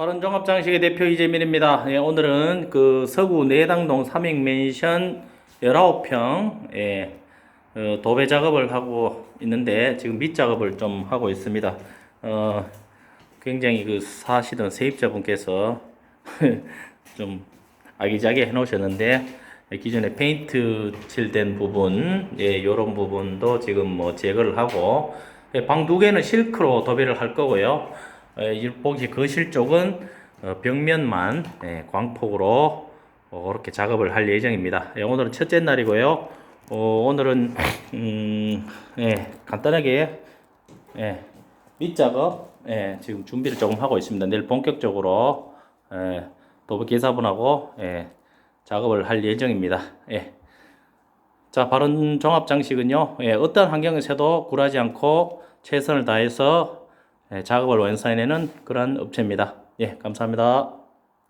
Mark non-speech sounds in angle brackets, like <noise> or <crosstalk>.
바른종합장식의 대표 이재민입니다. 예, 오늘은 그 서구 내당동 삼익맨션 19평 예, 어, 도배 작업을 하고 있는데 지금 밑 작업을 좀 하고 있습니다. 어, 굉장히 그 사시던 세입자분께서 <laughs> 좀 아기자기 해놓으셨는데 예, 기존에 페인트 칠된 부분, 예, 요런 부분도 지금 뭐 제거를 하고 예, 방두 개는 실크로 도배를 할 거고요. 예, 일복이 거실 쪽은 어, 벽면만 예, 광폭으로 어, 그렇게 작업을 할 예정입니다. 예, 오늘은 첫째 날이고요. 어, 오늘은 음, 예, 간단하게 예, 밑작업 예, 지금 준비를 조금 하고 있습니다. 내일 본격적으로 예, 도배 기사분하고 예, 작업을 할 예정입니다. 예. 자, 바른 종합 장식은요, 예, 어떤 환경에서도 굴하지 않고 최선을 다해서 예, 작업을 완수해내는 그러한 업체입니다. 예, 감사합니다.